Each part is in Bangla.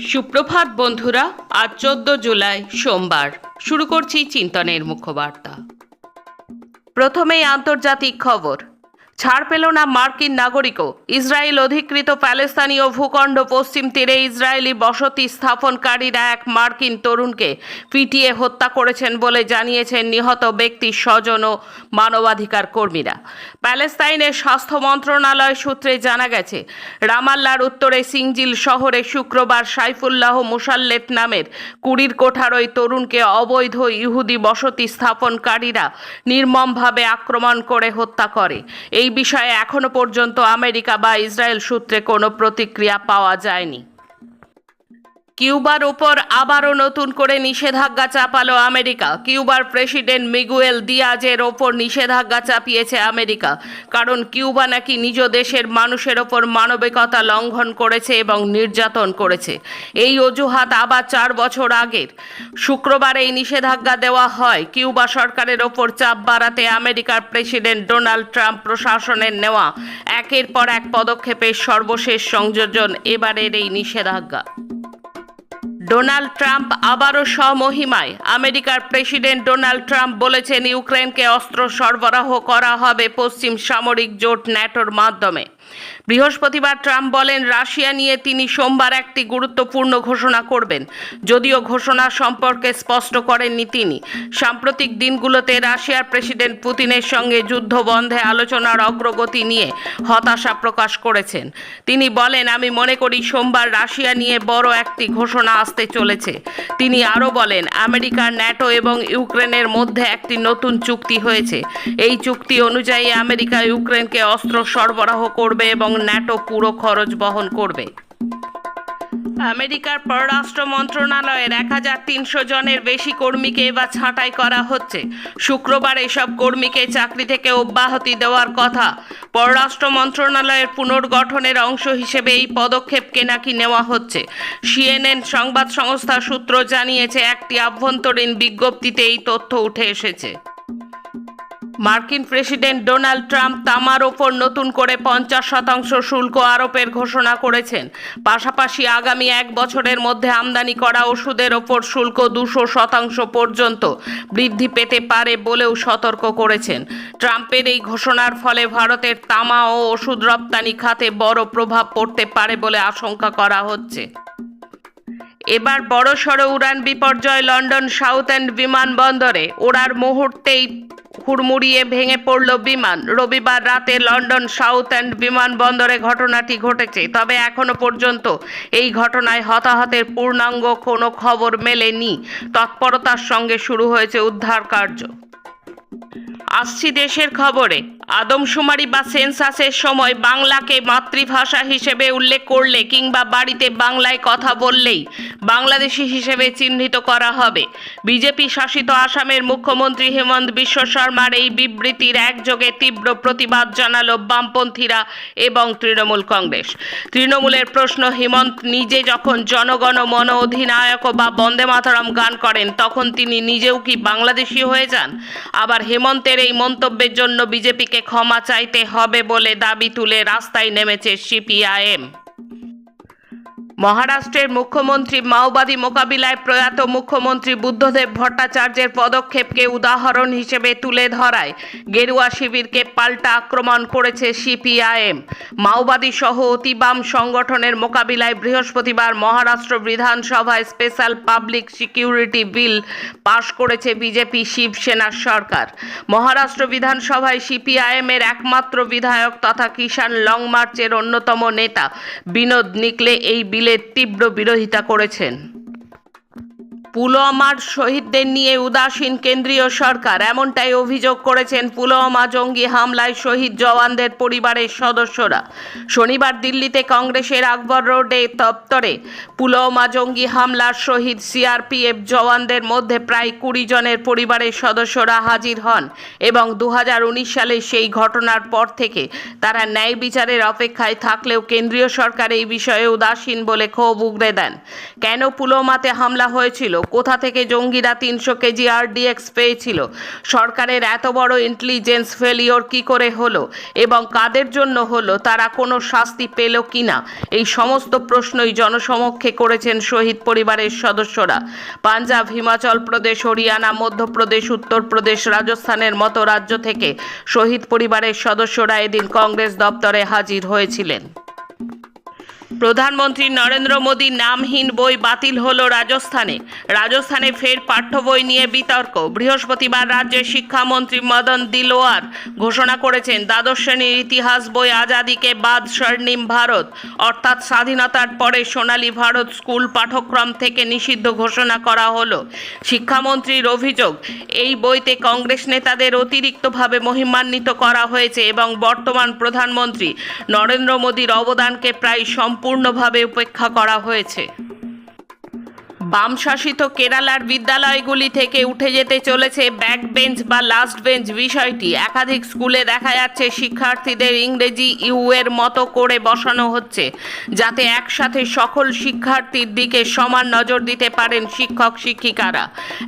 সুপ্রভাত বন্ধুরা আজ চোদ্দ জুলাই সোমবার। শুরু করছি চিন্তনের মুখ্যবার্তা প্রথমেই আন্তর্জাতিক খবর। ছাড় পেল না মার্কিন নাগরিকও। ইসরায়েল অধিকৃত প্যালেস্তানীয় ভূখণ্ড পশ্চিম তীরে ইসরায়েলি বসতি স্থাপনকারীরা এক মার্কিন তরুণকে পিটিয়ে হত্যা করেছেন বলে জানিয়েছেন নিহত ব্যক্তির স্বজন ও মানবাধিকার কর্মীরা। প্যালেস্তাইনের স্বাস্থ্য মন্ত্রণালয় সূত্রে জানা গেছে, রামাল্লার উত্তরে সিংজিল শহরে শুক্রবার সাইফুল্লাহ মুসাল্লেত নামের কুড়ির কোঠার ওই তরুণকে অবৈধ ইহুদি বসতি স্থাপনকারীরা নির্মমভাবে আক্রমণ করে হত্যা করে। এই বিষয়ে এখনও পর্যন্ত আমেরিকা বা ইসরায়েল সূত্রে কোনো প্রতিক্রিয়া পাওয়া যায়নি। কিউবার উপর আবারও নতুন করে নিষেধাজ্ঞা চাপালো আমেরিকা। কিউবার প্রেসিডেন্ট মিগুয়েল দিয়াজের ওপর নিষেধাজ্ঞা চাপিয়েছে আমেরিকা। কারণ কিউবা নাকি নিজ দেশের মানুষের ওপর মানবিকতা লঙ্ঘন করেছে এবং নির্যাতন করেছে। এই অজুহাত আবার চার বছর আগের। শুক্রবার এই নিষেধাজ্ঞা দেওয়া হয়। কিউবা সরকারের ওপর চাপ বাড়াতে আমেরিকার প্রেসিডেন্ট ডোনাল্ড ট্রাম্প প্রশাসনের নেওয়া একের পর এক পদক্ষেপের সর্বশেষ সংযোজন এবারের এই নিষেধাজ্ঞা। ডোনাল্ড ট্রাম্প আবারও স্বমহিমায়। আমেরিকার প্রেসিডেন্ট ডোনাল্ড ট্রাম্প বলেছেন, ইউক্রেনকে অস্ত্র সরবরাহ করা হবে পশ্চিম সামরিক জোট ন্যাটোর মাধ্যমে। বৃহস্পতিবার ট্রাম্প বলেন, রাশিয়া নিয়ে তিনি সোমবার একটি গুরুত্বপূর্ণ ঘোষণা করবেন। যদিও ঘোষণা সম্পর্কে স্পষ্ট করেননি তিনি। সাম্প্রতিক দিনগুলোতে রাশিয়ার প্রেসিডেন্ট পুতিনের সঙ্গে যুদ্ধ বন্ধে আলোচনার অগ্রগতি নিয়ে হতাশা প্রকাশ করেছেন। তিনি বলেন, আমি মনে করি সোমবার রাশিয়া নিয়ে বড় একটি ঘোষণা আসতে চলেছে। তিনি আরও বলেন, আমেরিকার ন্যাটো এবং ইউক্রেনের মধ্যে একটি নতুন চুক্তি হয়েছে। এই চুক্তি অনুযায়ী আমেরিকা ইউক্রেনকে অস্ত্র সরবরাহ করবে এবং ন্যাটো পুরো খরচ বহন করবে। আমেরিকার পররাষ্ট্র মন্ত্রণালয়ের এক হাজার তিনশো জনের বেশি কর্মীকে এবার ছাঁটাই করা হচ্ছে। শুক্রবার এসব কর্মীকে চাকরি থেকে অব্যাহতি দেওয়ার কথা পররাষ্ট্র মন্ত্রণালয়ের পুনর্গঠনের অংশ হিসেবে এই পদক্ষেপকে নাকি নেওয়া হচ্ছে। সিএনএন সংবাদ সংস্থা সূত্র জানিয়েছে, একটি আভ্যন্তরীণ বিজ্ঞপ্তিতে এই তথ্য উঠে এসেছে। মার্কিন প্রেসিডেন্ট ডোনাল্ড ট্রাম্প তামার ওপর নতুন করে পঞ্চাশ শতাংশ শুল্ক আরোপের ঘোষণা করেছেন। পাশাপাশি আগামী এক বছরের মধ্যে আমদানি করা ওষুধের ওপর শুল্ক দুশো শতাংশ পর্যন্ত বৃদ্ধি পেতে পারে বলেও সতর্ক করেছেন। ট্রাম্পের এই ঘোষণার ফলে ভারতের তামা ও ওষুধ রপ্তানি খাতে বড় প্রভাব পড়তে পারে বলে আশঙ্কা করা হচ্ছে। এবার বড়সড় উড়ান বিপর্যয় লন্ডন সাউথ এন্ড বিমানবন্দরে। ওড়ার মুহূর্তেই হুড়মুড়িয়ে ভেঙে পড়ল বিমান। রবিবার রাতে লন্ডন সাউথ এন্ড বিমানবন্দরে ঘটনাটি ঘটেছে। তবে এখনও পর্যন্ত এই ঘটনায় হতাহতের পূর্ণাঙ্গ কোনো খবর মেলেনি। তৎপরতার সঙ্গে শুরু হয়েছে উদ্ধার কার্য আসছি দেশের খবরে। আদমশুমারি বা সেন্সাসের সময় বাংলাকে মাতৃভাষা হিসেবে উল্লেখ করলে কিংবা বাড়িতে বাংলায় কথা বললেই বাংলাদেশি হিসেবে চিহ্নিত করা হবে। বিজেপি শাসিত আসামের মুখ্যমন্ত্রী হেমন্ত বিশ্ব শর্মার এই বিবৃতির একযোগে তীব্র প্রতিবাদ জানালো বামপন্থীরা এবং তৃণমূল কংগ্রেস। তৃণমূলের প্রশ্ন, হেমন্ত নিজে যখন জনগণ মন অধিনায়ক বা বন্দে মাতরম গান করেন, তখন তিনি নিজেও কি বাংলাদেশি হয়ে যান? আবার হেমন্তের এই মন্তব্যের জন্য বিজেপিকে ক্ষমা চাইতে হবে বলে দাবি তুলে রাস্তায় নেমেছে সিপিআইএম। মহারাষ্ট্রের মুখ্যমন্ত্রী মাওবাদী মোকাবিলায় প্রয়াত মুখ্যমন্ত্রী বুদ্ধদেব ভট্টাচার্যের পদক্ষেপকে উদাহরণ হিসেবে তুলে ধরায়। গেরুয়া শিবিরকে পাল্টা আক্রমণ করেছে সিপিআইএম। মাওবাদী সহ অতিবাম সংগঠনের মোকাবিলায় বৃহস্পতিবার মহারাষ্ট্র বিধানসভায় special public security bill pass করেছে বিজেপি শিবসেনার সরকার। মহারাষ্ট্র বিধানসভায় সিপিআইএম এর একমাত্র বিধায়ক তথা কিষাণ লং মার্চের অন্যতম নেতা বিনোদ নিকলে এই বিলের তীব্র বিরোধিতা করেছেন। পুলওয়ামার শহীদদের নিয়ে উদাসীন কেন্দ্রীয় সরকার। এমনটাই অভিযোগ করেছেন পুলওয়ামা জঙ্গি হামলায় শহীদ জওয়ানদের পরিবারের সদস্যরা। শনিবার দিল্লিতে কংগ্রেসের আকবর রোডে দপ্তরে পুলওয়ামা জঙ্গি হামলার শহীদ সিআরপিএফ জওয়ানদের মধ্যে প্রায় কুড়ি জনের পরিবারের সদস্যরা হাজির হন এবং দু হাজার উনিশ সালে সেই ঘটনার পর থেকে তারা ন্যায় বিচারের অপেক্ষায় থাকলেও কেন্দ্রীয় সরকার এই বিষয়ে উদাসীন বলে ক্ষোভ উগরে দেন। কেন পুলওয়ামাতে হামলা হয়েছিল? কোথা থেকে জঙ্গিরা তিনশো কেজি আরডিএক্স পেয়েছিল? সরকারের এত বড় ইন্টেলিজেন্স ফেলিওর কি করে হলো? এবং কাদের জন্য হলো? তারা কোনো শাস্তি পেল কিনা? এই সমস্ত প্রশ্নই জনসমক্ষে করেছেন শহীদ পরিবারের সদস্যরা। পাঞ্জাব, হিমাচল প্রদেশ, হরিয়ানা, মধ্যপ্রদেশ, উত্তরপ্রদেশ রাজস্থানের মতো রাজ্য থেকে শহীদ পরিবারের সদস্যরা এদিন কংগ্রেস দপ্তরে হাজির হয়েছিলেন। প্রধানমন্ত্রী নরেন্দ্র মোদীর নামহীন বই বাতিল হল রাজস্থানে। রাজস্থানে ফের পাঠ্য বই নিয়ে বিতর্ক। বৃহস্পতিবার রাজ্যের শিক্ষামন্ত্রী মদন দিলোয়ার ঘোষণা করেছেন, দ্বাদশ শ্রেণির ইতিহাস বই আজাদিকে বাদ স্বর্ণিম ভারত। অর্থাৎ স্বাধীনতার পরে সোনালী ভারত স্কুল পাঠ্যক্রম থেকে নিষিদ্ধ ঘোষণা করা হলো। শিক্ষামন্ত্রীর অভিযোগ, এই বইতে কংগ্রেস নেতাদের অতিরিক্তভাবে মহিমান্বিত করা হয়েছে এবং বর্তমান প্রধানমন্ত্রী নরেন্দ্র মোদীর অবদানকে প্রায় সম্পূর্ণভাবে উপেক্ষা করা হয়েছে। বাম শাসিত কেরালার বিদ্যালয়গুলি থেকে উঠে যেতে চলেছে ব্যাক বেঞ্চ বা লাস্ট বেঞ্চ বিষয়টি। একাধিক স্কুলে দেখা যাচ্ছে শিক্ষার্থীদের ইংরেজি ইউ এর মতো করে বসানো হচ্ছে, যাতে একসাথে সকল শিক্ষার্থীর দিকে সমান নজর দিতে পারেন শিক্ষক শিক্ষিকারা।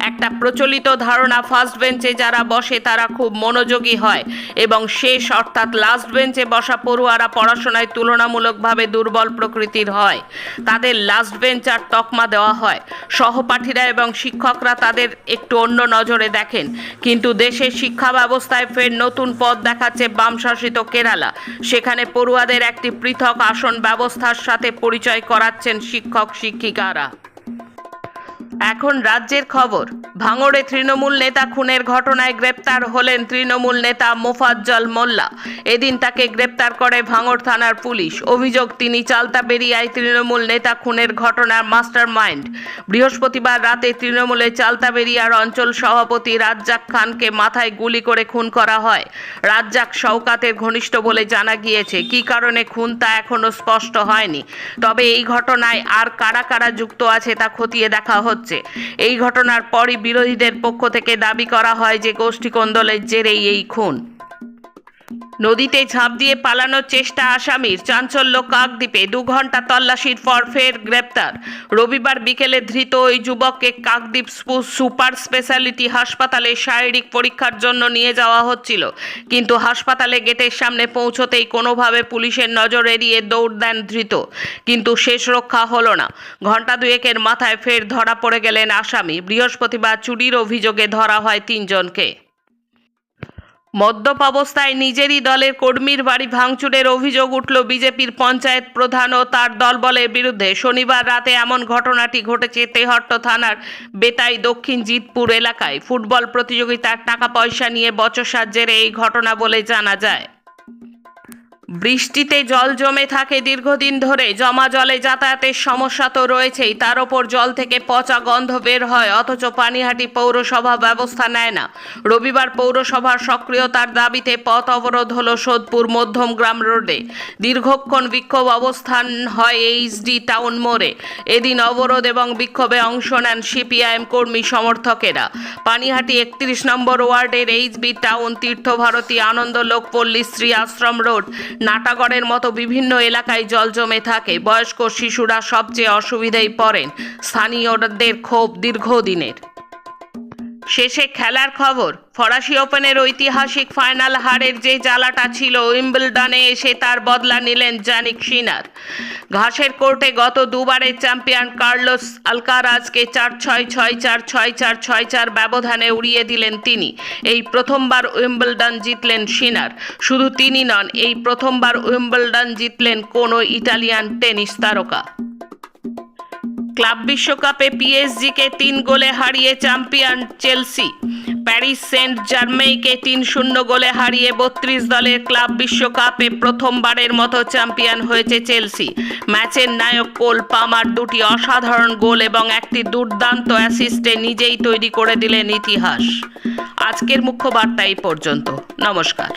একটা প্রচলিত ধারণা ফার্স্ট বেঞ্চে যারা বসে তারা খুব মনোযোগী হয় এবং শেষ অর্থাৎ লাস্ট বেঞ্চে বসা পড়ুয়ারা পড়াশোনায় তুলনামূলকভাবে দুর্বল প্রকৃতির হয়। তাদের লাস্ট বেঞ্চ আর তকমা দেওয়া হয়। সহপাঠীরা এবং শিক্ষকরা তাদের একটু অন্য নজরে দেখেন। কিন্তু দেশের শিক্ষা ব্যবস্থায় ফের নতুন পথ দেখাচ্ছে বামশাসিত কেরালা। সেখানে পড়ুয়াদের একটি পৃথক আসন ব্যবস্থার সাথে পরিচয় করাচ্ছেন শিক্ষক শিক্ষিকারা এখন রাজ্যের খবর। ভাঙড়ে তৃণমূল নেতা খুনের ঘটনায় গ্রেপ্তার হলেন তৃণমূল নেতা মোফাজ্জল মোল্লা। এদিন তাকে গ্রেপ্তার করে ভাঙড় থানার পুলিশ। অভিযোগ, তিনি চালতা বেরিয়ায় তৃণমূল নেতা খুনের ঘটনার মাস্টার মাইন্ড বৃহস্পতিবার রাতে তৃণমূলের চালতা বেরিয়ার অঞ্চল সভাপতি রাজ্জাক খানকে মাথায় গুলি করে খুন করা হয়। রাজ্জাক শওকাতের ঘনিষ্ঠ বলে জানা গিয়েছে, কী কারণে খুন তা এখনও স্পষ্ট হয়নি। তবে এই ঘটনায় আর কারা কারা যুক্ত আছে তা খতিয়ে দেখা হচ্ছে। এই ঘটনার পরই বিরোধীদের পক্ষ থেকে দাবি করা হয় যে গোষ্ঠী কোন্দলের জেরেই এই খুন। নদীতে ঝাঁপ দিয়ে পালানোর চেষ্টা আসামির চাঞ্চল্য কাকদ্বীপে দু ঘণ্টা তল্লাশির পর ফের গ্রেপ্তার। রবিবার বিকেলে ধৃত ওই যুবককে কাকদ্বীপ সুপার স্পেশালিটি হাসপাতালে শারীরিক পরীক্ষার জন্য নিয়ে যাওয়া হচ্ছিল। কিন্তু হাসপাতালে গেটের সামনে পৌঁছতেই কোনোভাবে পুলিশের নজর এড়িয়ে দৌড় দেন ধৃত। কিন্তু শেষ রক্ষা হলো না। ঘণ্টা দুয়েকের মাথায় ফের ধরা পড়ে গেলেন আসামি। বৃহস্পতিবার চুরির অভিযোগে ধরা হয় তিনজনকে। মদ্যপ অবস্থায় নিজেরই দলের কর্মীর বাড়ি ভাঙচুরের অভিযোগ উঠল বিজেপির পঞ্চায়েত প্রধান ও তার দলবলের বিরুদ্ধে। শনিবার রাতে এমন ঘটনাটি ঘটেছে তেহট্ট থানার বেতাই দক্ষিণ জিতপুর এলাকায়। ফুটবল প্রতিযোগিতার টাকা পয়সা নিয়ে বচসার জেরে এই ঘটনা বলে জানা যায়। বৃষ্টিতে জল জমে থাকে দীর্ঘদিন ধরে। জমা জলে যাতায়াতের সমস্যা তো রয়েছেই। তার ওপর জল থেকে পচা গন্ধ বের হয়, অথচ পানিহাটি পৌরসভা ব্যবস্থা নেয় না। রবিবার পৌরসভার সক্রিয়তার দাবিতে পথ অবরোধ হল সোদপুর মধ্যম গ্রাম রোডে। দীর্ঘক্ষণ বিক্ষোভ অবস্থান হয় এইচডি টাউন মোড়ে। এদিন অবরোধ এবং বিক্ষোভে অংশ নেন সিপিআইএম কর্মী সমর্থকেরা। পানিহাটি একত্রিশ নম্বর ওয়ার্ডের এইচবি টাউন তীর্থভারতী আনন্দলোক পল্লী শ্রী আশ্রম রোড। নাটাগড়ের মতো বিভিন্ন এলাকায় জল জমে থাকে। বয়স্ক শিশুরা সবচেয়ে অসুবিধায় পড়েন। স্থানীয়দের ক্ষোভ দীর্ঘদিনের। শেষে খেলার খবর, ফরাসি ওপেনের ঐতিহাসিক ফাইনাল হারের যে জ্বালাটা ছিল উইম্বলডনে এসে তার বদলা নিলেন জানিক সিনার। ঘাসের কোর্টে গত দুবারের চ্যাম্পিয়ন কার্লোস আলকারাজকে চার ছয় ছয় চার ছয় চার ছয় চার ব্যবধানে উড়িয়ে দিলেন তিনি। এই প্রথমবার উইম্বলডন জিতলেন সিনার। শুধু তিনি নন, এই প্রথমবার উইম্বলডন জিতলেন কোনো ইটালিয়ান টেনিস তারকা। ক্লাব বিশ্বকাপে পিএসজিকে তিন গোলে হারিয়ে চ্যাম্পিয়ন চেলসি। প্যারিস সেন্ট জার্মেইকে তিন শূন্য গোলে হারিয়ে বত্রিশ দলের ক্লাব বিশ্বকাপে প্রথমবারের মতো চ্যাম্পিয়ন হয়েছে চেলসি। ম্যাচের নায়ক কোল পামার দুটি অসাধারণ গোল এবং একটি দুর্দান্ত অ্যাসিস্টে নিজেই তৈরি করে দিলেন ইতিহাস। আজকের মুখ্য বার্তা এই পর্যন্ত। নমস্কার।